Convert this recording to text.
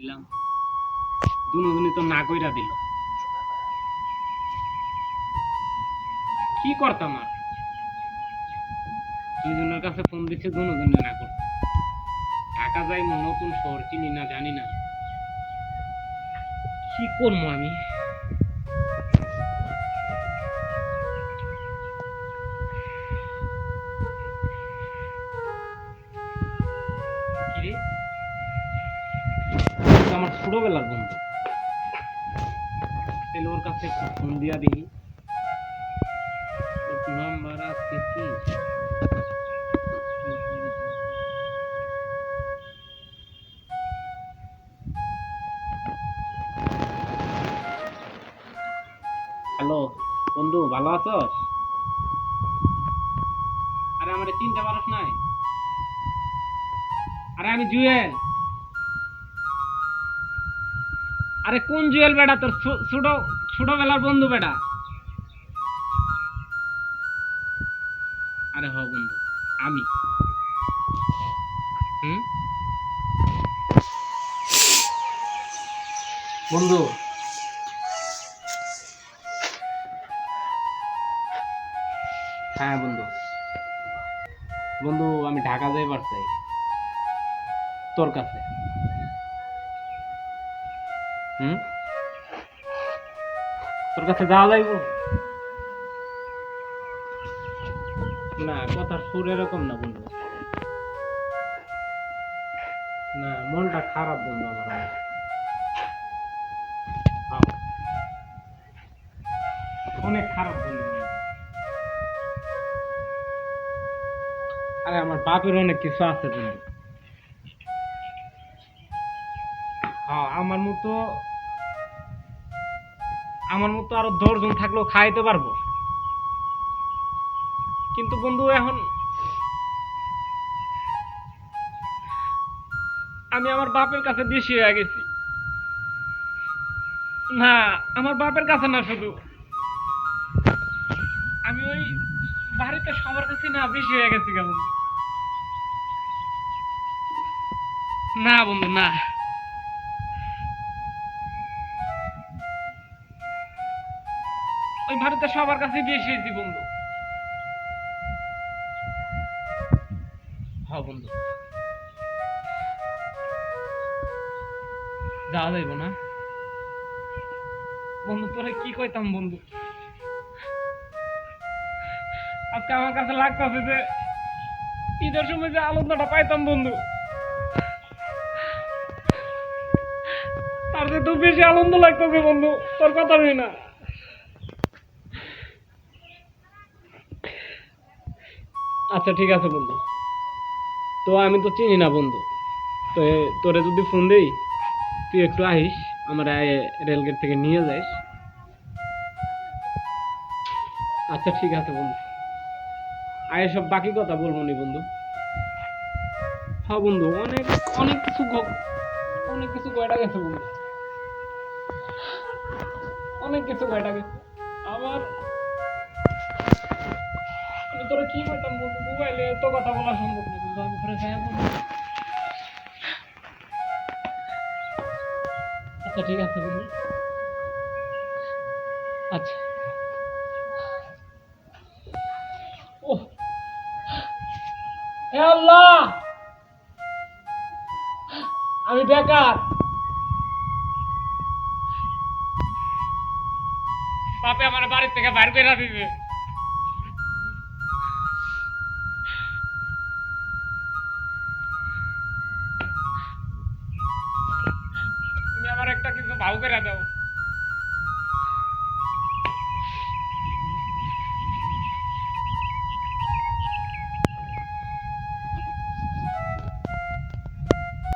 দিলাম। দুনুদুনি তো না কইরা দিল। কি করতাম আর? দুজনের কাছে ফোন দিচ্ছে দুনুদুনি না করতাম ঢাকা যাই নতুন শহর চিনি না, জানি না। কি করব আমি? আমার ছোটবেলার বন্ধু। তাহলে ওর কাছে একটু ফোন দিয়া দিই নাম্বার আছে কি? হ্যালো, বন্ধু ভালো আছো? আরে আমার চিনতে পারস নাই। আরে আমি জুয়েল। আরে কোন জুয়েল বেটা? তোর ছোট ছোটবেলার বন্ধু বেটা? আরে হ বন্ধু, আমি। হুম? বন্ধু। হ্যাঁ বন্ধু। বন্ধু, আমি ঢাকা যাইবার চাই। তোর কাছে। হুম? তোর কাছে যাওয়া যাইব না কথার সুর এরকম না বন্ধু। না, মনটা খারাপ বন্ধু আমার অনেক। খারাপ বন্ধু। আরে, আমার বাপের অনেক কিছু আছে বন্ধু। হ্যাঁ আমার মতো আমার মতো আরও দশজন থাকলেও খাইতে পারব। কিন্তু বন্ধু, এখন আমি আমার বাপের কাছে বেশি হয়ে গেছি। না, আমার বাপের কাছে না শুধু। আমি ওই বাড়িতে সবার কাছে না, বেশি হয়ে গেছি কেমন? না বন্ধু, না। ওই ভারতে সবার কাছে বেশি হয়েছি বন্ধু। হ্যাঁ বন্ধু। যাওয়া যাইব না। বন্ধু, তোরে কি কইতাম, বন্ধু? আজকে আমার কাছে লাগতেছে যে, ঈদের সময় যে আনন্দটা পাইতাম, বন্ধু। তার যে তো বেশি আনন্দ লাগতেছে, বন্ধু। তোর কথা না। আচ্ছা ঠিক আছে বন্ধু। তো আমি তো চিনি না বন্ধু। তো তোরে যদি ফোন দেই, তুই একটু আহিস, আমার রেলগেট থেকে নিয়ে যাইস আচ্ছা ঠিক আছে বন্ধু। আয় সব বাকি কথা বলব নি বন্ধু। হ্যাঁ বন্ধু, অনেক অনেক কিছু অনেক কিছু কয়টা গেছে বন্ধু। অনেক কিছু কয়টা গেছে। আমার আমি তোরা কি করতাম বন্ধু? মোবাইলে এত কথা বলা সম্ভব না কিন্তু আমি ঘরে যাই বন্ধু আচ্ছা ঠিক আছে বন্ধু। আচ্ছা। আমি বেকার। বাপে আমার বাড়ি থেকে বাইর করে দিবে। একটা কিছু ভাও করে দাও